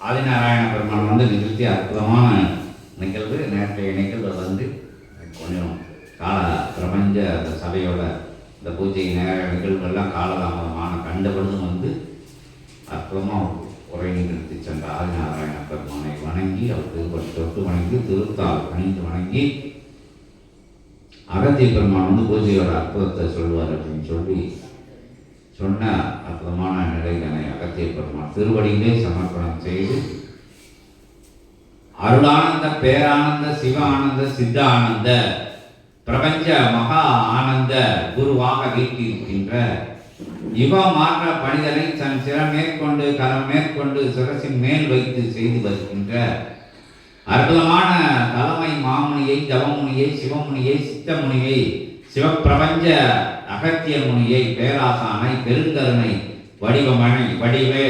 ஆதிநாராயண பெருமான் வந்து நிகழ்த்திய அற்புதமான நிகழ்வு நேற்றைய நிகழ்வு வந்து கொஞ்சம் கால பிரபஞ்ச அந்த சபையோட இந்த பூஜை நேர நிகழ்வுகள்லாம் காலதாமதமான கண்டபொழுதும் வந்து அற்புதமாக உரை நிகழ்த்தி சென்ற ஆதிநாராயண பெருமானை வணங்கி அவர் திருப்பட்டு தொட்டு வணங்கி திருத்தால் அணிந்து வணங்கி அகத்திய பெருமான் வந்து பூஜையோட அற்புதத்தை சொல்வார் அப்படின்னு சொல்லி சொன்ன அற்புதமான நிலைகளை அகத்திய பெருமான் திருவடியிலே சமர்ப்பணம் செய்து அருளானந்த பேரானந்த சிவ ஆனந்த சித்த ஆனந்த பிரபஞ்ச மகா ஆனந்த குருவாக வீட்டிருக்கின்ற இவ மாற்ற பணிதனை தன் சிற மேற்கொண்டு கரம் மேற்கொண்டு சிரசின் மேல் வைத்து செய்து வருகின்ற அற்புதமான தலைமை மாமுனியை தவமுனியை சிவமுனியை சித்தமுனியை சிவப்பிரபஞ்ச அகத்திய முனியை பேராசானை பெருங்கருணை வடிவமணி வடிவே.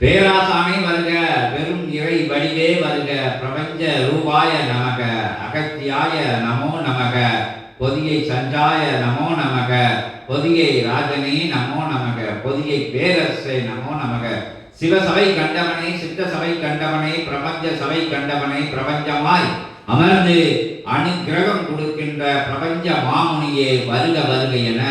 பேராசானை வருக பெரும் இறை வடிவே வருக பிரபஞ்ச ரூபாய நமக அகத்தியாய நமோ நமக பொதியை சஞ்சாய நமோ நமக பொதியை ராஜனே நமோ நமக பொதியை பேரரசே நமோ நமக. சிவசபை கண்டவனே சித்த சபை கண்டவனே பிரபஞ்ச சபை கண்டவனே பிரபஞ்சமாய் அமர்ந்து அனுகிரகம் கொடுக்கின்ற பிரபஞ்ச மாமுனியே வருக வருக என.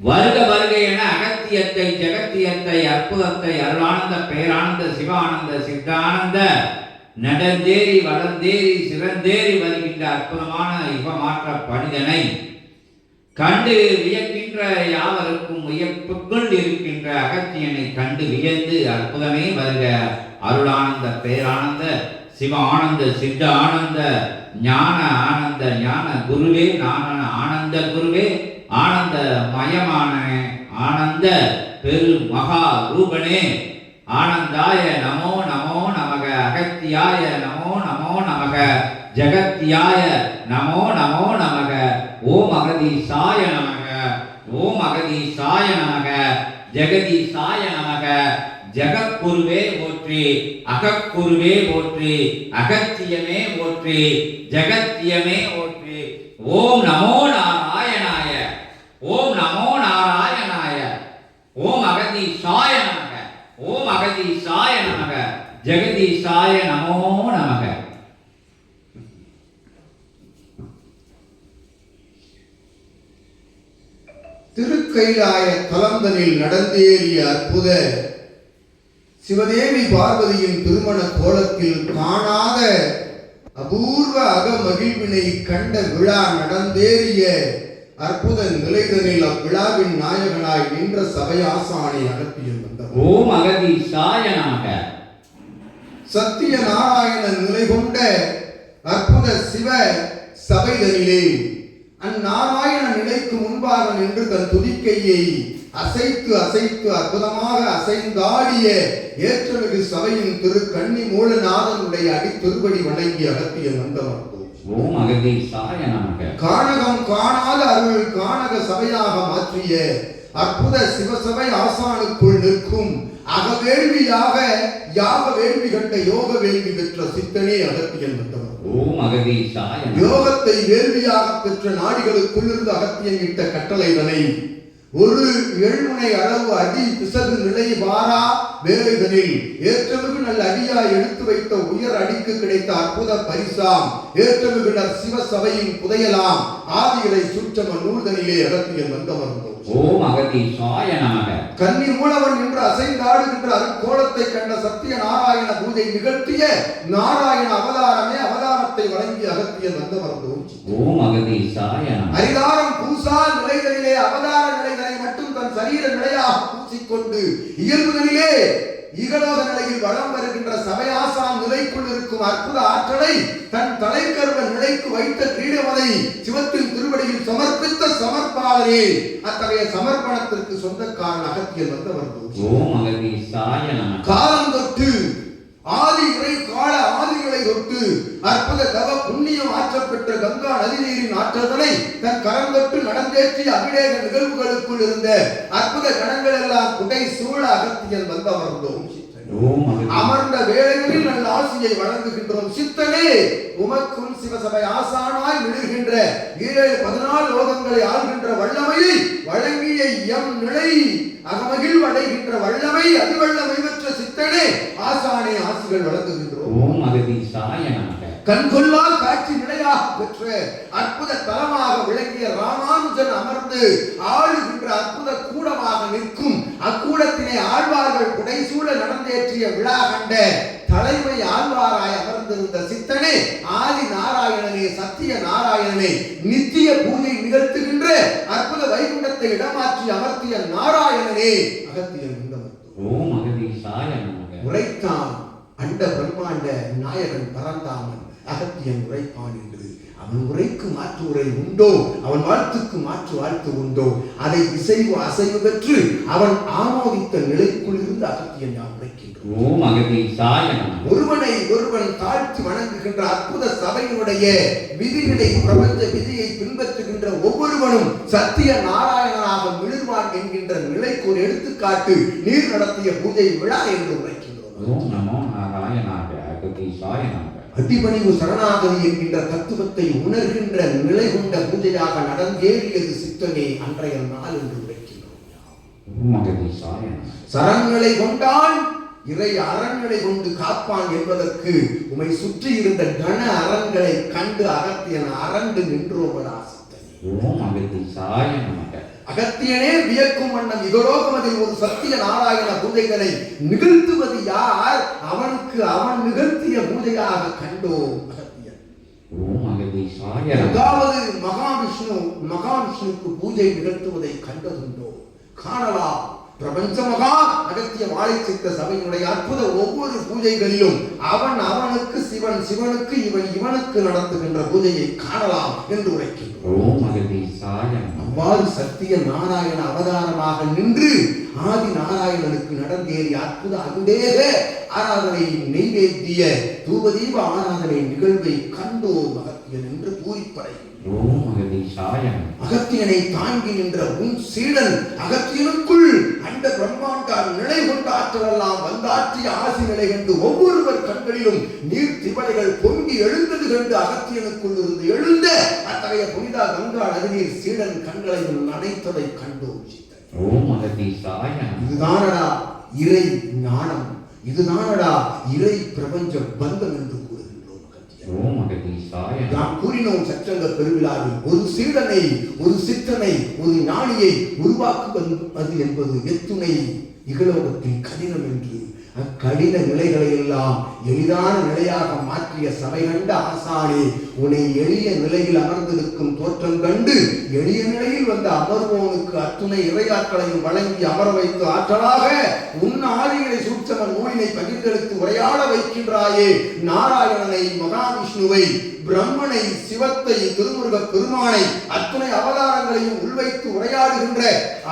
வருக வருக என அகத்தியத்தை ஜெகத்தியத்தை அற்புதத்தை அருளானந்த பேரானந்த சிவானந்த சித்தானந்த நடந்தேறி வளர்ந்தேறி சிறந்தேறி வருகின்ற அற்புதமான யுகமாற்ற பணிதனை. கண்டு வியக்கின்ற யாவருக்கும் வியப்புக்குள் இருக்கின்ற அகத்தியனை கண்டு வியந்து அற்புதமே வருக. அருளானந்த பேரானந்த சிவ ஆனந்த சித்த ஆனந்த ஞான ஆனந்த ஞான குருவே ஞான ஆனந்த குருவே ஆனந்த மயமான ஆனந்த பெரு மகா ரூபனே. ஆனந்தாய நமோ நமோ நமக அகத்தியாய நமோ நமோ நமக ஜகத்தியாய நமோ நமோ நமக ஓம் அகதீசாய நமக ஓம் அகதீசாய நமக ஜெகதீசாய நமக ஜெகக்குருவே போற்றி அகக்குருவே போற்றி அகத்தியமே போற்றி ஜெகத்தியமே போற்றி. ஓம் நமோ நாராயணாய ஓம் நமோ நாராயணாய ஓம் அகதீசாய நமக ஓம் அகதீசாய நமக ஜெகதீசாய நமோ நமக. திருக்கைலாய தலந்தனில் நடந்தேறிய அற்புத சிவதேவி பார்வதியின் திருமண கோலத்தில் காணாத அபூர்வ அகமகிழ்வினை கண்ட விழா நடந்தேறிய அற்புத நிலைதனில் அவ்விழாவின் நாயகனாய் நின்ற சபையாசானை அகத்தியில் வந்தவர் ஓம் அகதீசாய நமக. சத்திய நாராயணன் நிலை கொண்ட அற்புத சிவ சபைதனிலே அந்நாராயண நிலைக்கு முன்பாக நின்று தன் துதிக்கையை அசைத்து அசைத்து அற்புதமாக அசைந்தாடிய. ஏற்றமிகு சபையின் திரு கன்னி மூலநாதனுடைய அடி திருப்படி வணங்கி அகத்திய வந்தவர் ஓம் நமக. காணகம் காணாத அருள் காணக சபையாக மாற்றிய. அற்புத சிவசபை ஆசானுக்குள் நிற்கும் அகவேள்வியாக யாக வேள்வி கண்ட யோக வேள்வி பெற்ற சித்தனே அகத்தியன் வந்தவர் ஓம் நமக. யோகத்தை வேள்வியாக பெற்ற நாடிகளுக்குள் இருந்து அகத்தியன் இட்ட கட்டளைதனை ஒரு எழுமுனை அளவு அடி பிசகு நிலை வாரா வேலைதனில் ஏற்றமிகு நல்ல அடியாய் எடுத்து வைத்த உயர் அடிக்கு கிடைத்த அற்புத பரிசாம். ஏற்றமிகு நற் சிவசபையின் புதையலாம். ஆதிகளை சுற்றம நூல்தனிலே அகத்தியன் வந்தவர் ஓம் அகதீசாய நமக. கன்னி மூலவன் என்று அசைந்தாடுகின்ற அருக்கோலத்தை கண்ட சத்திய நாராயண பூஜை நிகழ்த்திய நாராயண அவதாரமே. அவதாரத்தை வழங்கி ஓம் அகதீசாய நமக அரிதாரம் பூசா நிலைகளிலே அவதார நிலைகளை மட்டும் தன் சரீர நிலையாக பூசிக்கொண்டு இயல்பு நிலையிலே இகலோக நிலையில் வளம் வருகின்ற சபையாசான் நிலைக்குள் இருக்கும் அற்புத ஆற்றலை தன் தலைக்கருவ நிலைக்கு வைத்த கிரீடமதை சிவத்தின் திருவடியில் சமர்ப்பித்த சமர்ப்பாளரே அத்தகைய சமர்ப்பணத்திற்கு சொந்தக்காரன் அகத்தியல் வந்தவர் காலம் தொட்டு ஆதி இறை கால ஆதிகளை தொட்டு அற்புத தவ புண்ணியம் ஆற்றப்பெற்ற கங்கா நதிநீரின் ஆற்றதனை தன் கரம் தொட்டு நடந்தேற்றிய அபிஷேக நிகழ்வுகளுக்குள் இருந்த அற்புத கணங்கள் எல்லாம் குடை சூழ அகத்தியல் அகதீ அமர்ந்த வேளைகளில் நல்ல ஆசியை வழங்குகின்றோம். சித்தனே உமக்கும் சிவசபை ஆசானாய் விழுகின்ற ஏழு பதினாலு லோகங்களை ஆள்கின்ற வல்லமையை வழங்கிய எம் நிலை அகமகிழ் அடைகின்ற வல்லமை அது வல்லமை பெற்ற சித்தனே ஆசிகள் வழங்குகின்றோம். ஓம் அகதீசாய நமக. கண்கொள்ளால் காட்சி நிலையாக பெற்ற அற்புத தலமாக விளங்கிய ராமானுஜன் அமர்ந்து ஆளுகின்ற அற்புத கூடமாக நிற்கும் அக்கூடத்திலே ஆழ்வார்கள் புடைசூழ நடந்தேற்றிய விழா கண்ட தலைமை ஆழ்வாராய் அமர்ந்திருந்த சித்தனே ஆதி நாராயணனே சத்திய நாராயணனே நித்திய பூஜை நிகழ்த்துகின்ற அற்புத வைகுண்டத்தை இடமாற்றி அமர்த்திய நாராயணனே அகத்தியன் உண்டமர்த்து ஓம் அகதீசாய நமக. உரைத்தான் அண்ட பிரம்மாண்ட நாயகன் பரந்தாமன். அகத்தியன் உரைப்பான் என்று. அவன் உரைக்கு மாற்று உரை உண்டோ? அவன் வாழ்த்துக்கு மாற்று வாழ்த்து உண்டோ? அதை இசைவு அசைவு பெற்று அவன் ஆமோதித்த நிலைக்குள் இருந்து அகத்தியன் நாம் உரைக்கின்றோம். ஒருவனை ஒருவன் தாழ்த்தி வணங்குகின்ற அற்புத சபையினுடைய விதிகளை பிரபஞ்ச விதியை பின்பற்றுகின்ற ஒவ்வொருவனும் சத்திய நாராயணனாக மிளிர்வான் என்கின்ற நிலைக்கு ஒரு எடுத்துக்காட்டு நீர் நடத்திய பூஜை விழா என்று உரைக்கின்றோம். அடிபணிவு சரணாகதி என்கின்ற தத்துவத்தை உணர்கின்ற நிலை கொண்ட பூஜையாக நடந்தேறியது சித்தனே அன்றைய நாள் என்று உரைக்கின்றோம். சரங்களை கொண்டால் இறை அரண்களை கொண்டு காப்பான் என்பதற்கு உமை சுற்றி இருந்த கன அரண்களை கண்டு அகத்தியன் அரண்டு நின்றோவடா ஓம் அகதீசாய நமக அகத்தியனே வியக்கும் வண்ணம் இகலோகமதில் ஒரு சத்திய நாராயண பூஜைகளை நிகழ்த்துவது யார்? அவனுக்கு அவன் நிகழ்த்திய பூஜையாக கண்டோம் அகத்தியன். ஓம் அகதீசாய நமக எங்காவது மகாவிஷ்ணு மகாவிஷ்ணுக்கு பூஜை நிகழ்த்துவதை கண்டதுண்டோ? காணலாம். பிரபஞ்ச மகா அகத்திய வாழை சித்த சபையினுடைய அற்புத ஒவ்வொரு பூஜைகளிலும் அவன் அவனுக்கு சிவன் சிவனுக்கு இவன் இவனுக்கு நடத்துகின்ற பூஜையை காணலாம் என்று உரைக்கின்றோம். அவ்வாறு சத்திய நாராயண அவதாரமாக நின்று ஆதி நாராயணனுக்கு நடந்தேறிய அற்புத அபிடேக ஆராதனை நெய்வேத்திய தூபதீப ஆராதனை நிகழ்வை கண்டோம் அகத்தியன் என்று பூரிப்படை அகத்தியனை தாங்கி நின்ற உன் சீடன் அகத்தியனுக்குள் அண்ட பிரம்மாண்ட நிலை கொண்ட ஆற்றலெல்லாம் வந்தாற்றிய ஆசி நிலை கண்டு ஒவ்வொருவர் கண்களிலும் நீர் திவலைகள் பொங்கி எழுந்தது கண்டு அகத்தியனுக்குள் இருந்து எழுந்த அத்தகைய புனித கங்கா நதிநீர் சீடன் கண்களையும் நனைத்ததை கண்டோம். ஓம் அகதீசாய இதுதானடா இறை ஞானம். இதுதானடா இறை பிரபஞ்ச பந்தம் என்று நாம் கூறினோம் சற்றங்க பெருவிழாவில் ஒரு சீடனை ஒரு சித்தனை ஒரு ஞானியை உருவாக்குவது என்பது எத்துணை இகலோகத்தின் கடினம் என்று அக்கடின நிலைகளை எல்லாம் எளிதான நிலையாக மாற்றிய சபை கண்ட ஆசானே உன்னை எளிய நிலையில் அமர்ந்திருக்கும் தோற்றம் கண்டு எளிய நிலையில் வந்த அமர்வோனுக்கு அத்துணை இறையாட்களையும் வழங்கி அமர வைத்து ஆற்றலாக உன் ஆதிகளை சூட்சம நூலினை பகிர்ந்தெடுத்து உரையாட வைக்கின்றாயே நாராயணனை மகாவிஷ்ணுவை பிரம்மனை சிவத்தை திருமுருக பெருமானை அத்துணை அவதாரங்களையும் உள்வைத்து உரையாடுகின்ற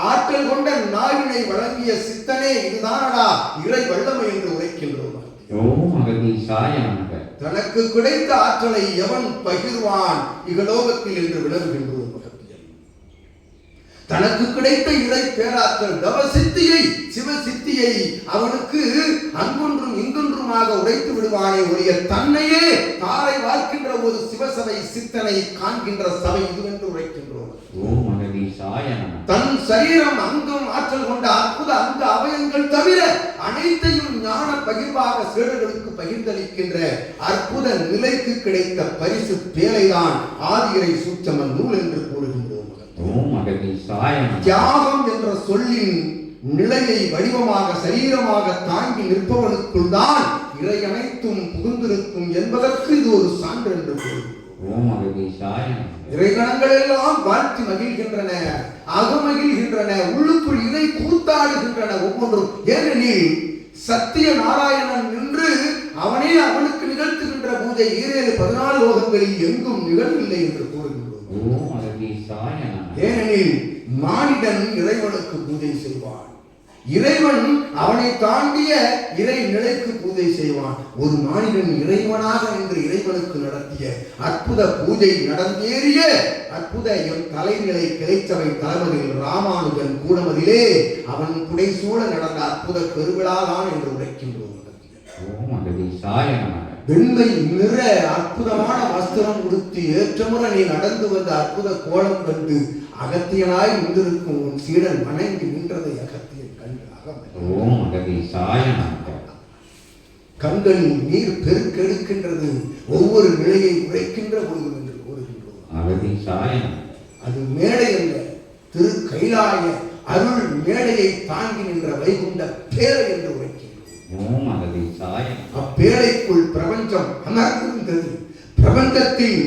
ஆற்றல் கொண்ட நாவினை வழங்கிய சித்தனே இதுதானடா இறை வல்லமை என்று உரைக்கின்றோம். தனக்கு கிடைத்த ஆற்றலை எவன் பகிர்வான்? இகலோகத்தில் என்று விளங்குகின்றது தனக்கு கிடைத்த இறை பேராற்றல் தவ சித்தியை சிவ சித்தியை அவனுக்கு அங்கொன்றும் இங்கொன்றுமாக உடைத்து விடுவானே உடைய தன்னையே தாரை வாழ்க்கின்ற ஒரு சிவசபை சித்தனை காண்கின்ற சபை இதுவென்று உரைக்கின்றோம். தன் சரீரம் அங்கம் ஆற்றல் கொண்ட அற்புத அந்த அவயங்கள் தவிர அனைத்தையும் ஞான பகிர்வாக சீடர்களுக்கு பகிர்ந்தளிக்கின்ற அற்புத நிலைக்கு கிடைத்த பரிசு பேரைதான் ஆதிரை சூட்சமன் நூல் என்று கூறுகின்றோம். தியாகம் என்ற சொல்லின் நிலையை வடிவமாக சரீரமாக தாங்கி நிற்பவனுக்குள் தான் இறை அனைத்தும் புகுந்திருக்கும் என்பதற்கு இது ஒரு சான்று என்று கூறுகிறோம். ஓம் அகதீசாய எல்லாம் வாழ்த்தி மகிழ்கின்றன அகமகிழ்கின்றன உள்ளுக்குள் இறை கூத்தாடுகின்றன ஒவ்வொன்றும். ஏனெனில் சத்திய நாராயணன் நின்று அவனே அவனுக்கு நிகழ்த்துகின்ற பூஜை ஈரேழு பதினாலு லோகங்களில் எங்கும் நிகழவில்லை என்று கூறுகின்றோம். ஏனெனில் மானிடன் இறைவனுக்கு பூஜை செய்வான். இறைவன் அவனை தாண்டிய இறை நிலைக்கு பூஜை செய்வான். ஒரு மானிடன் இறைவனாக நின்று இறைவனுக்கு நடத்திய அற்புத பூஜை நடந்தேறிய அற்புத எம் தலைநிலை கிளைச்சபை தளபதியில் ராமானுஜன் கூடமதிலே அவன் புடைசூழ நடந்த அற்புத பெருவிழாதான் என்று உரைக்கின்றோம் வெண்மை நிற அற்புதமான வஸ்திரம் உடுத்தி ஏற்றமுறை நீ நடந்து வந்த அற்புத கோலம் கண்டு அகத்தியனாய் நின்றிருக்கும் உன் சீடன் வணங்கி நின்றதை அகம் ஓம் அகதீசாய நமக கண்களில் நீர் பெருக்கெடுக்கின்றது. ஒவ்வொரு நிலையை உரைக்கின்ற பொழுது என்று கூறுகின்றோம். அகதீசாய அது மேடை அல்ல திரு கைலாய அருள் மேடையை தாங்கி நின்ற வைகுண்ட பேரை என்று உரைக்கின்றோம் அப்பேழைக்குள் பிரபஞ்சம் அமர்ந்திருந்தது. பிரபஞ்சத்தில்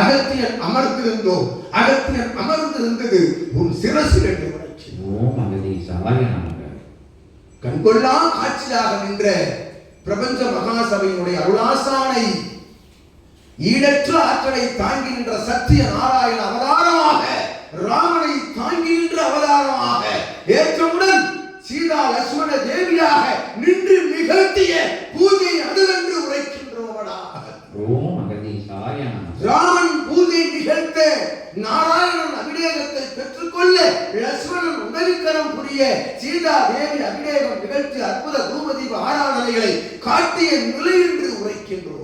அகத்தியன் அமர்ந்திருந்தோ அகத்தியன் அமர்ந்திருந்தது. உன் சிரசு என்று உரைக்கின்றோம் ஓம் அகதீசாய நமக கண்கொள்ளா காட்சியாக நின்ற பிரபஞ்ச மகாசபையினுடைய அருளாசானை ஈடற்ற ஆற்றலை தாங்கி நின்ற சத்திய நாராயண அவதாரமாக ராமனை தாங்கி நின்ற அவதாரமாக ஏற்றமுடன் சீதா லட்சுமண தேவியாக நின்று நிகழ்த்திய பூஜை அதுவென்று உரைக்கின்றோமடா. ஓம் ராமன் பூஜை நிகழ்த்த நாராயணன் அபிடேகத்தை பெற்றுக்கொள்ள லட்சுமணன் உதவிக்கரம் புரிய சீதா தேவி அபிடேகம் நிகழ்த்தி அற்புத தூமதீப ஆராதனைகளை காட்டிய நிலை என்று உரைக்கின்றோம்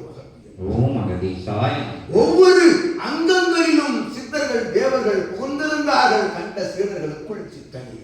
ஒவ்வொரு அங்கங்களிலும் சித்தர்கள் தேவர்கள் புகுந்திருந்தார்கள் கண்ட சீடர்களுக்குள் சித்தனே.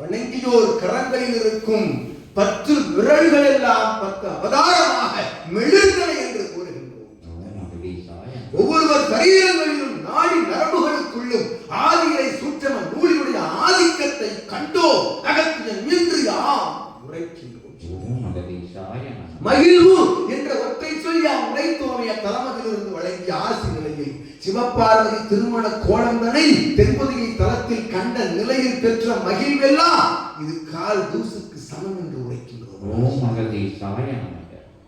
வணங்கியோர் கரங்களில் இருக்கும் பத்து விரல்கள் எல்லாம் பத்து அவதாரமாக மெழுந்தனை என்று கூறுகின்றோம் ஓம் அகதீசாய ஒவ்வொருவர் சரீரங்களிலும் நாடி நரம்புகளுக்குள்ளும் ஆதிகளை சூற்றம நூலினுடைய ஆதிக்கத்தை கண்டோ அகத்தியன் என்று யாம் உரைக்கின்றோம் ஓம் அகதீசாய நமக மகிழ்வு என்ற ஒற்றை சொல் யாம் உரைத்தோமைய தலமதிலிருந்து வழங்கிய ஆசி நிலையில் சிவபார்வதி திருமண கோலந்தனை தென்பொதிகை தலத்தில் கண்ட நிலையில் பெற்ற மகிழ்வெல்லாம் இது கால் தூசுக்கு சமம் என்று உரைக்கின்றோம்.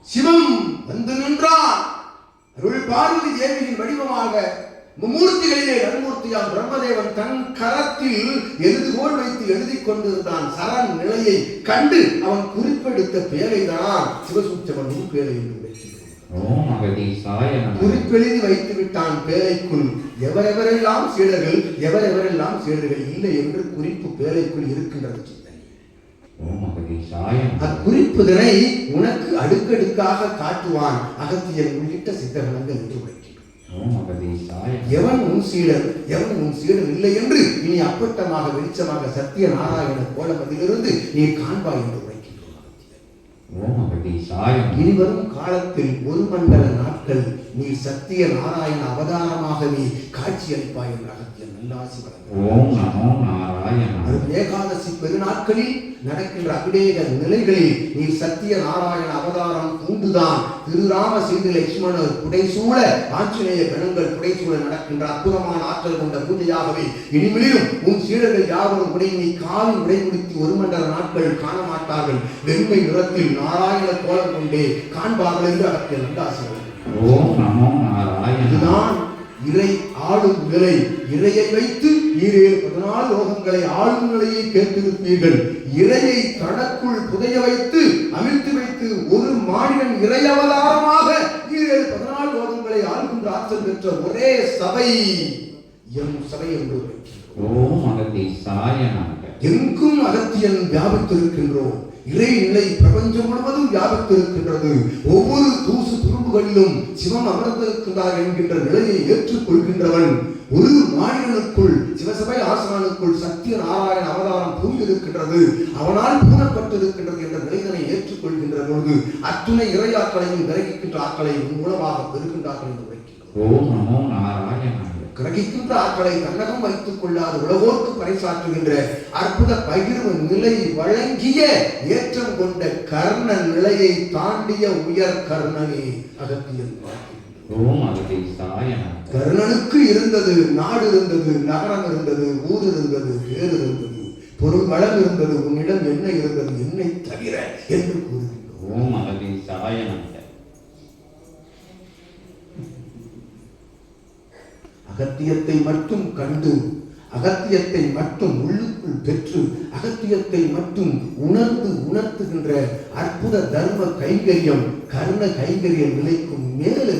சிவம் வந்து நின்றார். அருள் பார்வதி தேவியின் வடிவமாக மும்மூர்த்திகளிலே நன்மூர்த்தியாம் பிரம்மதேவன் தன் கரத்தில் எழுதுகோல் வைத்து எழுதி கொண்டிருந்தான். சரண் நிலையை கண்டு அவன் குறிப்பெடுத்த பேரைதான் சிவசூச்சவன் பேரை என்று குறிப்பெழுதி வைத்து விட்டான் பேரைக்குள் எவரெவரெல்லாம் சீடர்கள் எவரெவரெல்லாம் சீடர்கள் இல்லை என்று குறிப்பு பேரைக்குள் இருக்கின்றது அக்குறிப்புதனை உனக்கு அடுக்கடுக்காக காட்டுவான். அகத்தியன் உள்ளிட்ட சித்தகணங்கள் என்று எவன் உன் சீடன் எவன் உன் சீடன் இல்லை என்று இனி அப்பட்டமாக வெளிச்சமாக சத்திய நாராயண கோலமதிலிருந்து நீ காண்பாய் என்று இருவரும் காலத்தில் ஒரு மண்டல நாட்கள் நீ சத்திய நாராயண அவதாரமாகவே காட்சியளிப்பாய் என்றார் நல்லாசி ஓம் நமோ நாராயண. ஏகாதசி பெருநாட்களில் நடக்கின்ற அபிடேக நிலைகளில் நீ சத்திய நாராயண அவதாரம் பூண்டுதான் திருராம சீது லட்சுமணர் புடைசூழ ஆஞ்சநேய கணங்கள் புடைசூழ நடக்கின்ற அற்புதமான ஆற்றல் கொண்ட பூஜையாகவே இனிமேலும் உன் சீடர்கள் யாவரும் உடை நீ காலில் உடை முடித்து ஒரு மண்டல நாட்கள் காண மாட்டார்கள். வெண்மை நிறத்தில் நாராயண கோலம் கொண்டே காண்பார்கள் என்று அகத்திய நல்லாசி ஓம் நமோ நாராயண. இதுதான் இறை ஆளும் நிலை இறையை வைத்து ஈரேழு பதினாலு லோகங்களை ஆளும் நிலையை கேட்டிருப்பீர்கள் இறையை தனக்குள் புதைய வைத்து அமிழ்த்து வைத்து ஒரு மாநிலன் இறை அவதாரமாக ஈரேழு பதினாலு லோகங்களை ஆளுகின்ற ஆற்றல் பெற்ற ஒரே சபை எம் சபை என்று. ஓம் அகதீசாய நமக எங்கும் அகத்தியன் வியாபித்திருக்கின்றோம். இறை நிலை பிரபஞ்சம் முழுவதும் வியாபித்திருக்கின்றது. ஒவ்வொரு தூசு துரும்புகளிலும் சிவம் அமர்ந்திருக்கிறார் என்கின்ற நிலையை ஏற்றுக்கொள்கின்றவன் ஒரு மாநிலனுக்குள் சிவசபை ஆசனானுக்குள் சத்திய நாராயண அவதாரம் பூண்டிருக்கின்றது. அவனால் பூணப்பட்டிருக்கின்றது என்ற நிலைதனை ஏற்றுக்கொள்கின்ற பொழுது அத்துணை இறையாக்களையும் கிரகிக்கின்ற ஆக்களையும் மூலமாக பெறுகின்றார்கள் என்று உரைக்கின்றோம். ஓம் நமோ நாராயண கிரகிக்கின்ற ஆற்றலை தன்னகம் வைத்துக் கொள்ளாது உலகோர்க்கு பறைசாற்றுகின்ற அற்புத பகிர்வு நிலை வழங்கிய ஏற்றம் கொண்ட கர்ண நிலையை தாண்டிய உயர் கர்ணனே அகத்தியன் கர்ணனுக்கு இருந்தது நாடு இருந்தது நகரம் இருந்தது ஊர் இருந்தது பேர் இருந்தது பொருள் வளம் இருந்தது உன்னிடம் என்ன இருந்தது என்னை தவிர என்று கூறுகின்றோம் ஓம் அகதீசாய நமக அகத்தியத்தை மட்டும் கண்டு அகத்தியத்தை மட்டும் உள்ளுக்குள் பெற்று அகத்தியத்தை மட்டும் உணர்ந்து உணர்த்துகின்ற அற்புத தர்ம கைங்கரியம் கர்ண கைங்கரிய நிலைக்கும் மேல்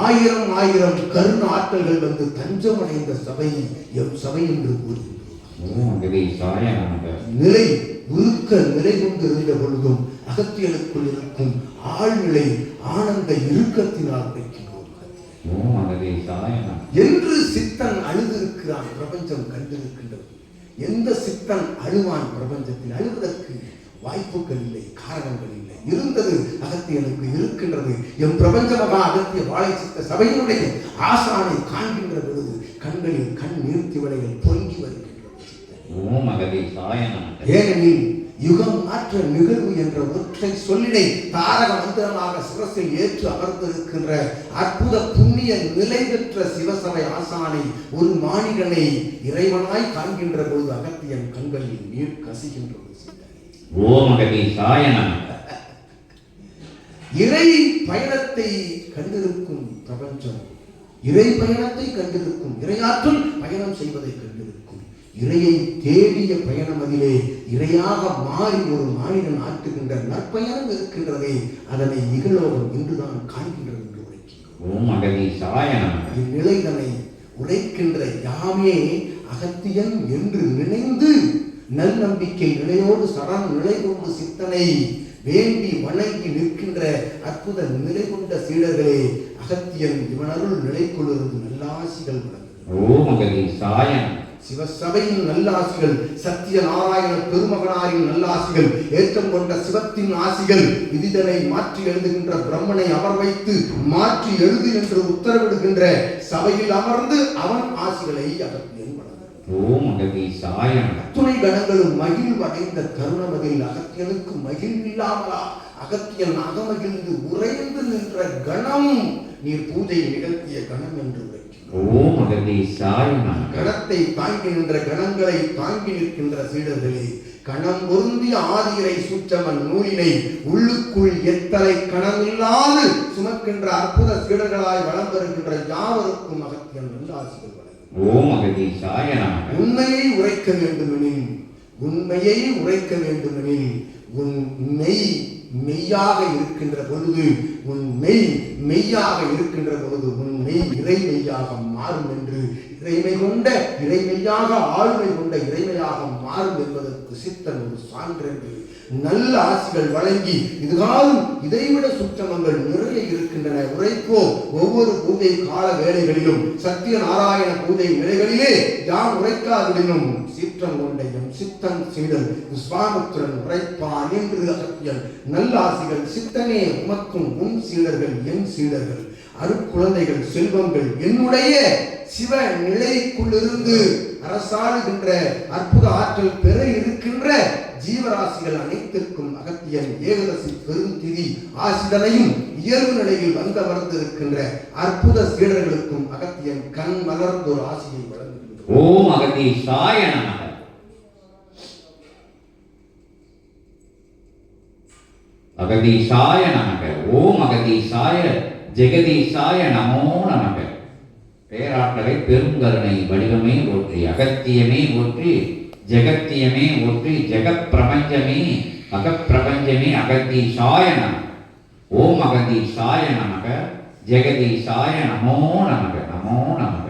ஆயிரம் ஆயிரம் கருண ஆற்றல்கள் வந்து தஞ்சமடைந்த சபை எம் சபை என்று கூறுகின்றோம். நிலை உருக்க நிலை கொண்டு இருந்த பொழுதும் அகத்தியனுக்குள் இருக்கும் ஆழ்நிலை ஆனந்த இறுக்கத்தினால் நமக என்று சித்தன் அழுதிருக்கிறான் பிரபஞ்சம் கண்டிருக்கின்றது. எந்த சித்தன் அழுவான் பிரபஞ்சத்தில் அழுவதற்கு வாய்ப்புகள் இல்லை காரணங்கள் இல்லை. இருந்தது அகத்தியனுக்கு இருக்கின்றது. எம் பிரபஞ்ச மகா அகத்திய வாழை சித்த சபையினுடைய ஆசானை காண்கின்ற பொழுது கண்களில் கண் நீர்த்தி வலைகள் பொங்கி வருகின்றது ஏனெனில் யுகம் மாற்ற நிகழ்வு என்ற ஒற்றை சொல்லினை தாரக மந்திரமாக சிரசில் ஏற்று அமர்ந்திருக்கின்ற அற்புத புண்ணிய நிலை பெற்ற சிவசபை ஆசானை ஒரு மானிடனை இறைவனாய் காண்கின்ற பொழுது அகத்தியன் கண்களில் நீர் கசிகின்றது. ஓம் இறை பயணத்தை கண்டிருக்கும் பிரபஞ்சம் இறை பயணத்தை கண்டிருக்கும் இறையாற்றல் பயணம் செய்வதை கண்டிருக்கும் இறையை தேடிய பயணம் அதிலே இறையாக மாறி ஒரு மாநிலம் ஆற்றுகின்ற நற்பயணம் இருக்கின்றதே அதனை இகலோகம் இன்றுதான் காண்கின்றது என்று உரைக்கின்றோம். இந்நிலைதனை உரைக்கின்ற யாமே அகத்தியன் என்று நினைந்து நல்நம்பிக்கை நிலையோடு சரண் நிலை கொண்டு சித்தனை வேண்டி வணங்கி நிற்கின்ற அற்புத நிலை கொண்ட சீடர்களே அகத்தியன் இவனருள் நிலை கொள்ளுறது நல்லாசிகள் வழங்குகிறது ஓம் அகதீசாய நமக. சிவசபையின் நல்லாசிகள் சத்திய நாராயண பெருமகனாரின் நல்லாசிகள் ஏற்றம் கொண்ட சிவத்தின் ஆசிகள் விதிதனை மாற்றி எழுதுகின்ற பிரம்மனை அமர் வைத்து மாற்றி எழுது என்று உத்தரவிடுகின்ற சபையில் அமர்ந்து அவன் ஆசிகளை அகத்தியன் வழங்குகிறான் ஓம் அகதீசாய நமக. துணை கணங்களும் மகிழ்வடைந்த தருணமதில் அகத்தியனுக்கு மகிழ்வில்லாமலா அகத்தியன் அகமகிழ்ந்து உறைந்து நின்ற கணம் நீர் பூஜை நிகழ்த்திய கணம் என்று ஓம் அகதீசாய கணத்தை தாங்கி நின்ற கணங்களை தாங்கி நிற்கின்ற சீடர்களே கணம் பொருந்திய ஆதிரை சூற்றமன் நூலினை உள்ளுக்குள் எத்தனை கணமில்லாது சுமக்கின்ற அற்புத சீடர்களாய் வளம் பெறுகின்ற யாவருக்கும் அகத்தியன் ஆசிகள் வழங்கும் ஓம் அகதீசாய உண்மையை உரைக்க வேண்டுமெனில் உண்மையை உரைக்க வேண்டுமெனில் உன் மெய் மெய்யாக இருக்கின்ற பொழுது உன் மெய் மெய்யாக இருக்கின்ற பொழுது உன் மெய் இறை மெய்யாக மாறும் என்று இறைமை கொண்ட இறைமையாக ஆளுமை கொண்ட இறைமையாக மாறும் என்பதற்கு சித்தன் ஒரு சான்றென்று நல்ல ஆசிகள் வழங்கி இதுகாலும் இதைவிட சுற்றமங்கள் நிறைய இருக்கின்றன. உரைப்போ ஒவ்வொரு பூஜை கால வேலைகளிலும் சத்திய நாராயண பூஜை வேலைகளிலே யான் உரைக்காதிடனும் சீற்றம் கொண்ட எம் சித்தன் விஸ்வாமித்திரன் உரைப்பான் என்று அகத்தியல். நல்ல ஆசிகள் சித்தனே உமக்கும் உன் சீடர்கள் என் சீடர்கள். அருக்குழந்தைகள் செல்வங்கள் என்னுடைய சிவ நிலைக்குள்ளிருந்து அரசாளுகின்ற அற்புத ஆற்றல் பெற இருக்கின்ற ஜீவராசிகள் அனைத்திற்கும் அகத்தியன் ஏகதசி பெருந்திதி ஆசிதனையும் இயல்பு நிலையில் வந்தமர்ந்து இருக்கின்ற அற்புத சீடர்களுக்கும் அகத்தியன் கண் மலர்ந்தோர் ஆசியை வழங்குகின்றார் ஓம் அகதீசாய நமக. அகதீசாய நமக. ஓம் அகதீசாய ஜெகதீசாய நமோ நமக. பேராற்றலை பெருங்கருணை வடிவமே போற்றி அகத்தியமே போற்றி ஜெகத்தியமே போற்றி ஜெகப்பிரபஞ்சமே அகப்பிரபஞ்சமே அகதீசாய நமக. ஓம் அகதீசாய நமக ஜெகதீசாய நமோ நமக. நமோ நமக.